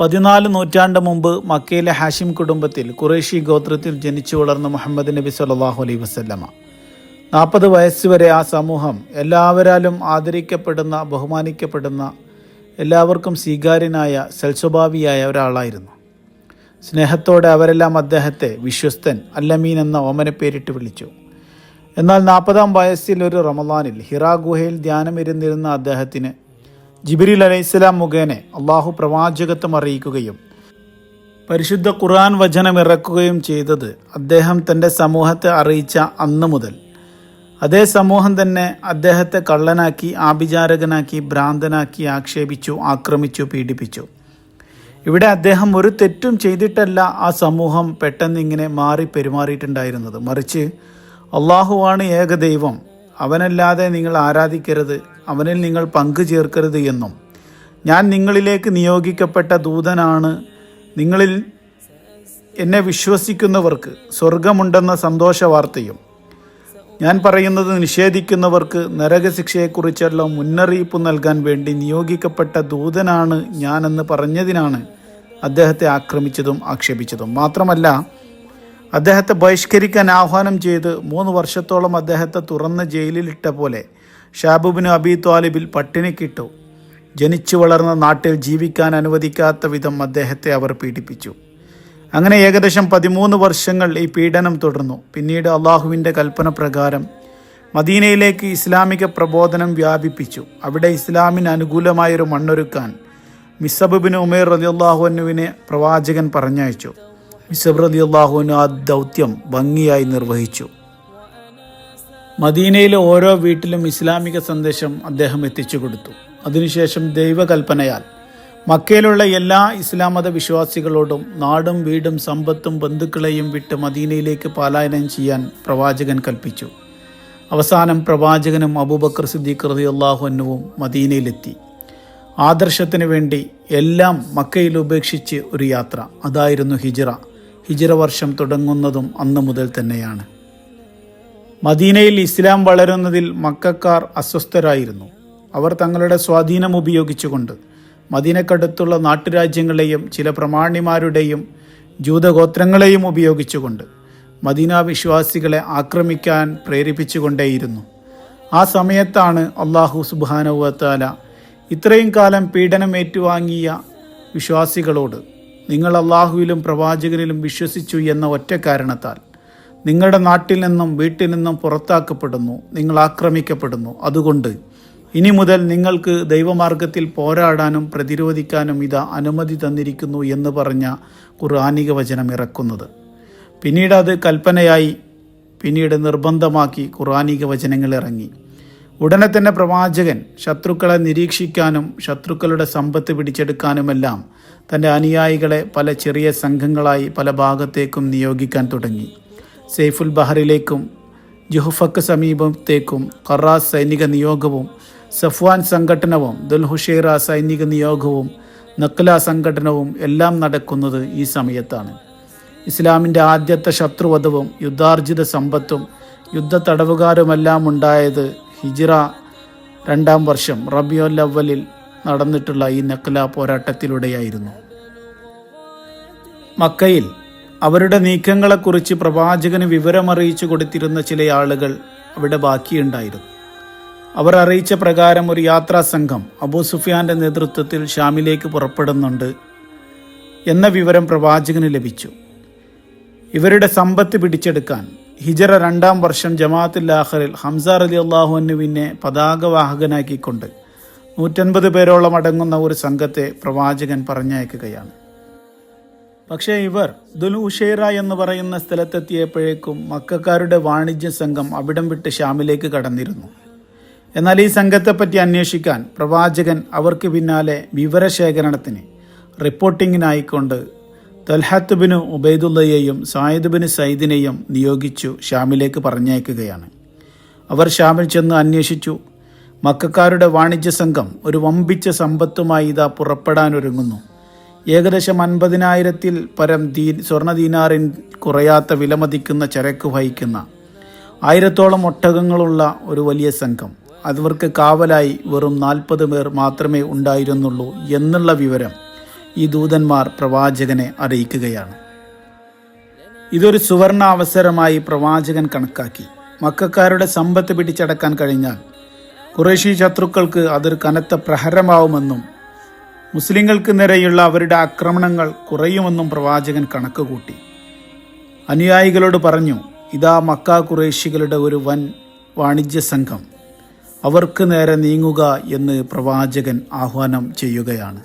പതിനാല് നൂറ്റാണ്ട് മുമ്പ് മക്കയിലെ ഹാഷിം കുടുംബത്തിൽ ഖുറേഷി ഗോത്രത്തിൽ ജനിച്ചു വളർന്ന മുഹമ്മദ് നബി സല്ലല്ലാഹു അലൈ വസല്ലമ. നാൽപ്പത് വയസ്സുവരെ ആ സമൂഹം എല്ലാവരാലും ആദരിക്കപ്പെടുന്ന ബഹുമാനിക്കപ്പെടുന്ന എല്ലാവർക്കും സ്വീകാര്യനായ സൽസ്വഭാവിയായ ഒരാളായിരുന്നു. സ്നേഹത്തോടെ അവരെല്ലാം അദ്ദേഹത്തെ വിശ്വസ്തൻ അല്ലമീൻ എന്ന ഓമന പേരിട്ട് വിളിച്ചു. എന്നാൽ നാൽപ്പതാം വയസ്സിൽ ഒരു റമദാനിൽ ഹിറാ ഗുഹയിൽ ധ്യാനമിരുന്നിരുന്ന അദ്ദേഹത്തിന് ജിബിരിൽ അലൈഹിസ്സലാം മുഖേന അള്ളാഹു പ്രവാചകത്വം അറിയിക്കുകയും പരിശുദ്ധ ഖുർആൻ വചനം ഇറക്കുകയും ചെയ്തത് അദ്ദേഹം തന്റെ സമൂഹത്തെ അറിയിച്ച അന്ന് മുതൽ. അതേ സമൂഹം തന്നെ അദ്ദേഹത്തെ കള്ളനാക്കി ആഭിചാരകനാക്കി ഭ്രാന്തനാക്കി ആക്ഷേപിച്ചു ആക്രമിച്ചു പീഡിപ്പിച്ചു. ഇവിടെ അദ്ദേഹം ഒരു തെറ്റും ചെയ്തിട്ടല്ല ആ സമൂഹം പെട്ടെന്ന് ഇങ്ങനെ മാറി പെരുമാറിയിട്ടുണ്ടായിരുന്നത്. മറിച്ച് അള്ളാഹുവാണ് ഏകദൈവം. അവനല്ലാതെ നിങ്ങൾ ആരാധിക്കരുത്. അവനിൽ നിങ്ങൾ പങ്കു ചേർക്കരുത് എന്നും. ഞാൻ നിങ്ങളിലേക്ക് നിയോഗിക്കപ്പെട്ട ദൂതനാണ്. നിങ്ങളിൽ എന്നെ വിശ്വസിക്കുന്നവർക്ക് സ്വർഗമുണ്ടെന്ന സന്തോഷ വാർത്തയും. ഞാൻ പറയുന്നത് നിഷേധിക്കുന്നവർക്ക് നരകശിക്ഷയെക്കുറിച്ചുള്ള മുന്നറിയിപ്പ് നൽകാൻ വേണ്ടി നിയോഗിക്കപ്പെട്ട ദൂതനാണ് ഞാനെന്ന് പറഞ്ഞതിനാണ് അദ്ദേഹത്തെ ആക്രമിച്ചതും ആക്ഷേപിച്ചതും. മാത്രമല്ല അദ്ദേഹത്തെ ബഹിഷ്കരിക്കാൻ ആഹ്വാനം ചെയ്ത് മൂന്ന് വർഷത്തോളം അദ്ദേഹത്തെ തുറന്ന ജയിലിലിട്ട പോലെ ഷാബുബിന് അബി ത്വാലിബിൽ പട്ടിണിക്കിട്ടു ജനിച്ചു വളർന്ന നാട്ടിൽ ജീവിക്കാൻ അനുവദിക്കാത്ത വിധം അദ്ദേഹത്തെ അവർ പീഡിപ്പിച്ചു. അങ്ങനെ ഏകദേശം പതിമൂന്ന് വർഷങ്ങൾ ഈ പീഡനം തുടർന്നു. പിന്നീട് അള്ളാഹുവിന്റെ കൽപ്പന പ്രകാരം മദീനയിലേക്ക് ഇസ്ലാമിക പ്രബോധനം വ്യാപിപ്പിച്ചു. അവിടെ ഇസ്ലാമിന് അനുകൂലമായൊരു മണ്ണൊരുക്കാൻ മിസബുബിന് ഉമേർ റലിയുള്ളാഹുവിനെ പ്രവാചകൻ പറഞ്ഞയച്ചു. മിസബ് റലിയുള്ളാഹുവിന് ആ ദൗത്യം ഭംഗിയായി നിർവഹിച്ചു. മദീനയിലെ ഓരോ വീട്ടിലും ഇസ്ലാമിക സന്ദേശം അദ്ദേഹം എത്തിച്ചു കൊടുത്തു. അതിനുശേഷം ദൈവകൽപ്പനയാൽ മക്കയിലുള്ള എല്ലാ ഇസ്ലാം മത വിശ്വാസികളോടും നാടും വീടും സമ്പത്തും ബന്ധുക്കളെയും വിട്ട് മദീനയിലേക്ക് പലായനം ചെയ്യാൻ പ്രവാചകൻ കൽപ്പിച്ചു. അവസാനം പ്രവാചകനും അബൂബക്കർ സിദ്ദീഖ് റളിയല്ലാഹു അൻഹുവും മദീനയിലെത്തി. ആദർശത്തിന് വേണ്ടി എല്ലാം മക്കയിൽ ഉപേക്ഷിച്ച് ഒരു യാത്ര. അതായിരുന്നു ഹിജിറ. ഹിജിറ വർഷം തുടങ്ങുന്നതും അന്ന് മുതൽ തന്നെയാണ്. മദീനയിൽ ഇസ്ലാം വളരുന്നതിൽ മക്കാർ അസ്വസ്ഥരായിരുന്നു. അവർ തങ്ങളുടെ സ്വാധീനം ഉപയോഗിച്ചുകൊണ്ട് മദീനക്കടുത്തുള്ള നാട്ടുരാജ്യങ്ങളെയും ചില പ്രമാണിമാരുടെയും ജൂതഗോത്രങ്ങളെയും ഉപയോഗിച്ചുകൊണ്ട് മദീന വിശ്വാസികളെ ആക്രമിക്കാൻ പ്രേരിപ്പിച്ചുകൊണ്ടേയിരുന്നു. ആ സമയത്താണ് അള്ളാഹു സുബാനുവത്താല ഇത്രയും കാലം പീഡനം ഏറ്റുവാങ്ങിയ വിശ്വാസികളോട് നിങ്ങൾ അള്ളാഹുവിലും പ്രവാചകനിലും വിശ്വസിച്ചു എന്ന ഒറ്റ കാരണത്താൽ നിങ്ങളുടെ നാട്ടിൽ നിന്നും വീട്ടിൽ നിന്നും പുറത്താക്കപ്പെടുന്നു. നിങ്ങൾ ആക്രമിക്കപ്പെടുന്നു. അതുകൊണ്ട് ഇനി മുതൽ നിങ്ങൾക്ക് ദൈവമാർഗത്തിൽ പോരാടാനും പ്രതിരോധിക്കാനും ഇത് അനുമതി തന്നിരിക്കുന്നു എന്ന് പറഞ്ഞ ഖുർആാനിക വചനം ഇറക്കുന്നത്. പിന്നീട് അത് കൽപ്പനയായി പിന്നീട് നിർബന്ധമാക്കി ഖുർആാനിക വചനങ്ങൾ ഇറങ്ങി. ഉടനെ തന്നെ പ്രവാചകൻ ശത്രുക്കളെ നിരീക്ഷിക്കാനും ശത്രുക്കളുടെ സമ്പത്ത് പിടിച്ചെടുക്കാനുമെല്ലാം തന്റെ അനുയായികളെ പല ചെറിയ സംഘങ്ങളായി പല ഭാഗത്തേക്കും നിയോഗിക്കാൻ തുടങ്ങി. സെയ്ഫുൽ ബഹറിലേക്കും ജുഹുഫക്ക് സമീപത്തേക്കും ഖറാസ് സൈനിക നിയോഗവും സഫ്വാൻ സംഘടനവും ദുൽഹുഷേറ സൈനിക നിയോഗവും നക്ല സംഘടനവും എല്ലാം നടക്കുന്നത് ഈ സമയത്താണ്. ഇസ്ലാമിന്റെ ആദ്യത്തെ ശത്രുവധവും യുദ്ധാർജിത സമ്പത്തും യുദ്ധ തടവുകാരുമെല്ലാം ഉണ്ടായത് ഹിജിറ രണ്ടാം വർഷം റബിയോൽ അവലിൽ നടന്നിട്ടുള്ള ഈ നക്ല പോരാട്ടത്തിലൂടെയായിരുന്നു. മക്കയിൽ അവരുടെ നീക്കങ്ങളെക്കുറിച്ച് പ്രവാചകന് വിവരമറിയിച്ചു കൊടുത്തിരുന്ന ചില ആളുകൾ അവിടെ ബാക്കിയുണ്ടായിരുന്നു. അവർ അറിയിച്ച പ്രകാരം ഒരു യാത്രാ സംഘം അബൂ സുഫിയാന്റെ നേതൃത്വത്തിൽ ഷാമിലേക്ക് പുറപ്പെടുന്നുണ്ട് എന്ന വിവരം പ്രവാചകന് ലഭിച്ചു. ഇവരുടെ സമ്പത്ത് പിടിച്ചെടുക്കാൻ ഹിജറ രണ്ടാം വർഷം ജമാഅത്തുൽ ആഖറിൽ ഹംസ അലി അള്ളാഹുവിനെ പതാകവാഹകനാക്കിക്കൊണ്ട് നൂറ്റൻപത് പേരോളം അടങ്ങുന്ന ഒരു സംഘത്തെ പ്രവാചകൻ പറഞ്ഞയക്കുകയാണ്. പക്ഷേ ഇവർ ദുൽഉഷേറ എന്ന് പറയുന്ന സ്ഥലത്തെത്തിയപ്പോഴേക്കും മക്കാരുടെ വാണിജ്യ സംഘം അവിടം വിട്ട് ഷാമിലേക്ക് കടന്നിരുന്നു. എന്നാൽ ഈ സംഘത്തെപ്പറ്റി അന്വേഷിക്കാൻ പ്രവാചകൻ അവർക്ക് പിന്നാലെ വിവരശേഖരണത്തിന് റിപ്പോർട്ടിങ്ങിനായിക്കൊണ്ട് തൽഹത്ത് ബിന് ഉബൈദുള്ളയെയും സായിദ് ബിന് സയ്യിദിനെയും നിയോഗിച്ചു ഷാമിലേക്ക് പറഞ്ഞയക്കുകയാണ്. അവർ ഷാമിൽ ചെന്ന് അന്വേഷിച്ചു. മക്കാരുടെ വാണിജ്യ സംഘം ഒരു വമ്പിച്ച സമ്പത്തുമായി ഇതാ പുറപ്പെടാനൊരുങ്ങുന്നു ഏകദേശം അൻപതിനായിരത്തിൽ പരം ദീ സ്വർണ ദീനാറിൻ കുറയാത്ത വിലമതിക്കുന്ന ചരക്ക് വഹിക്കുന്ന ആയിരത്തോളം ഒട്ടകങ്ങളുള്ള ഒരു വലിയ സംഘം. അവർക്ക് കാവലായി വെറും നാൽപ്പത് പേർ മാത്രമേ ഉണ്ടായിരുന്നുള്ളൂ എന്നുള്ള വിവരം ഈ ദൂതന്മാർ പ്രവാചകനെ അറിയിക്കുകയാണ്. ഇതൊരു സുവർണ അവസരമായി പ്രവാചകൻ കണക്കാക്കി. മക്കാരുടെ സമ്പത്ത് പിടിച്ചടക്കാൻ കഴിഞ്ഞാൽ കുറേശി ശത്രുക്കൾക്ക് അതൊരു കനത്ത പ്രഹരമാവുമെന്നും മുസ്ലിങ്ങൾക്ക് നേരെയുള്ള അവരുടെ ആക്രമണങ്ങൾ കുറയുമെന്നും പ്രവാചകൻ കണക്കുകൂട്ടി. അനുയായികളോട് പറഞ്ഞു ഇതാ മക്ക കുറേശികളുടെ ഒരു വൻ വാണിജ്യ സംഘം. അവർക്ക് നേരെ നീങ്ങുക എന്ന് പ്രവാചകൻ ആഹ്വാനം ചെയ്യുകയാണ്.